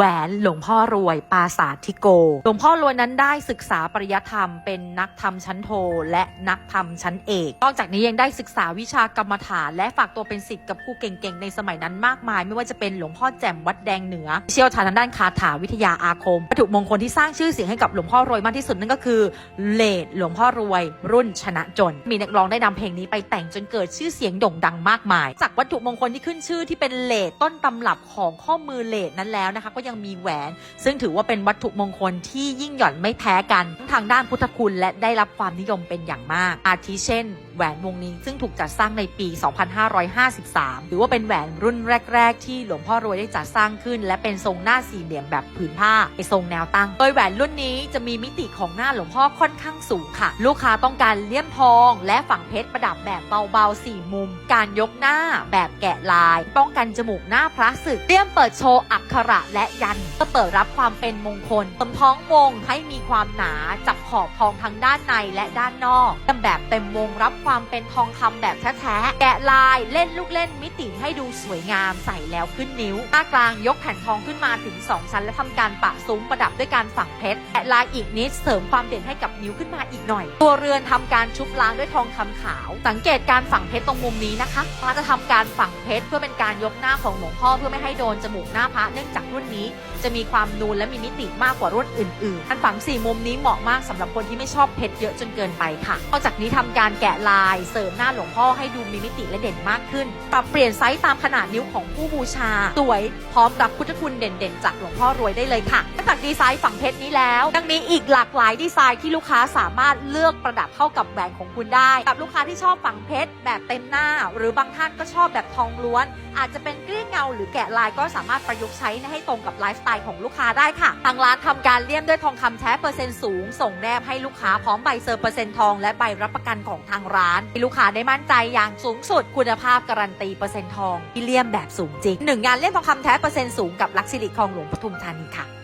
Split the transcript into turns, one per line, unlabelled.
แหวนหลวงพ่อรวยปราสาททิโก หลวงพ่อรวยนั้นได้ศึกษาปริยธรรม เป็นนักธรรมชั้นโท และนักธรรมชั้นเอก นอกจากนี้ยังได้ศึกษาวิชากรรมฐาน และฝากตัวเป็นศิษย์กับผู้เก่งๆ ในสมัยนั้นมากมาย ไม่ว่าจะเป็นหลวงพ่อแจ่มวัดแดงเหนือ เชี่ยวชาญทางด้านคาถาวิทยาอาคมวัตถุมงคลที่สร้างชื่อเสียงให้กับหลวงพ่อรวยมากที่สุดนั่นก็คือเลดหลวงพ่อรวย รุ่นชนะจน มีนักร้องได้นำเพลงนี้ไปแต่งจนเกิดชื่อเสียงโด่งดังมากมาย จากวัตถุมงคลที่ขึ้นชื่อที่เป็นเลดต้นตำรับของข้อมือเลดนั้นแล้วนะคะก็ยังังมีแหวน ซึ่งถือว่าเป็นวัตถุมงคลที่ยิ่งหย่อนไม่แพ้กันทั้งทางด้านพุทธคุณและได้รับความนิยมเป็นอย่างมาก อาทิเช่นแหวนวงนี้ซึ่งถูกจัดสร้างในปี 2553 หรือว่าเป็นแหวนรุ่นแรก ๆ ที่หลวงพ่อรวยได้จัดสร้างขึ้น และเป็นทรงหน้าสี่เหลี่ยมแบบผืนผ้าในทรงแนวตั้ง โดยแหวนรุ่นนี้จะมีมิติของหน้าหลวงพ่อค่อนข้างสูงค่ะ ลูกค้าต้องการเลี่ยมทอง และฝังเพชรประดับแบบเบาๆสี่มุม การยกหน้าแบบแกะลาย ป้องกันจมูกหน้าพระศึกเลี่ยมเปิดโชว์อักขระและยันเพื่อเปิดรับความเป็นมงคลเติมท้องวงให้มีความหนาจับขอบทองทั้งด้านในและด้านนอกเติมแบบเต็มวงรับความความเป็นทองคำแบบแท้ๆแกะลายเล่นลูกเล่นมิติให้ดูสวยงามใส่แล้วขึ้นนิ้วหน้ากลางยกแผ่นทองขึ้นมาถึง 2 ชั้น และทำการปะซุ้มประดับด้วยการฝังเพชรแกะลายอีกนิดเสริมความเด่นให้กับนิ้วขึ้นมาอีกหน่อย ตัวเรือนทำการชุบล้างด้วยทองคำขาว สังเกตการฝังเพชรตรงมุมนี้นะคะพระจะทำการฝังเพชรเพื่อเป็นการยกหน้าของหลวงพ่อเพื่อไม่ให้โดนจมูกหน้าพระเนื่องจากรุ่นนี้ จะมีความนูนและมีมิติมากกว่ารุ่นอื่นๆการฝังสี่มุมนี้เหมาะมากสำหรับคนที่ไม่ชอบเพชรเยอะจนเกินไปค่ะนอกจากนี้ทำการแกะลาย เสริมหน้าหลวงพ่อให้ดูมีมิติและเด่นมากขึ้น ปรับเปลี่ยนไซส์ตามขนาดนิ้วของผู้บูชา สวยพร้อมรับพุทธคุณเด่นๆ จากหลวงพ่อรวยได้เลยค่ะนอกจากดีไซน์ฝั่งเพชรนี้แล้วยังมีอีกหลากหลายดีไซน์ที่ลูกค้าสามารถเลือกประดับเข้ากับแหวนของคุณได้ กับลูกค้าที่ชอบฝั่งเพชรแบบเต็มหน้า หรือบางท่านก็ชอบแบบทองล้วน อาจจะเป็นเกลี้ยงเงาหรือแกะลายก็สามารถประยุกต์ใช้ให้ตรงกับไลฟ์สไตล์ของลูกค้าได้ค่ะทางร้านทำการเลี่ยมด้วยทองคำแท้เปอร์เซ็นต์สูง ส่งแนบให้ลูกค้าพร้อมใบเซอร์เปอร์เซ็นต์ทองและใบรับประกันของทางร้านให้ลูกค้าได้มั่นใจอย่างสูงสุด คุณภาพการันตีเปอร์เซ็นต์ทองที่เลี่ยมแบบสูงจริงหนึ่งงานเลี่ยมทองคำแท้เปอร์เซ็นต์สูงกับลักซิลิคองหลวงปทุมธานีค่ะ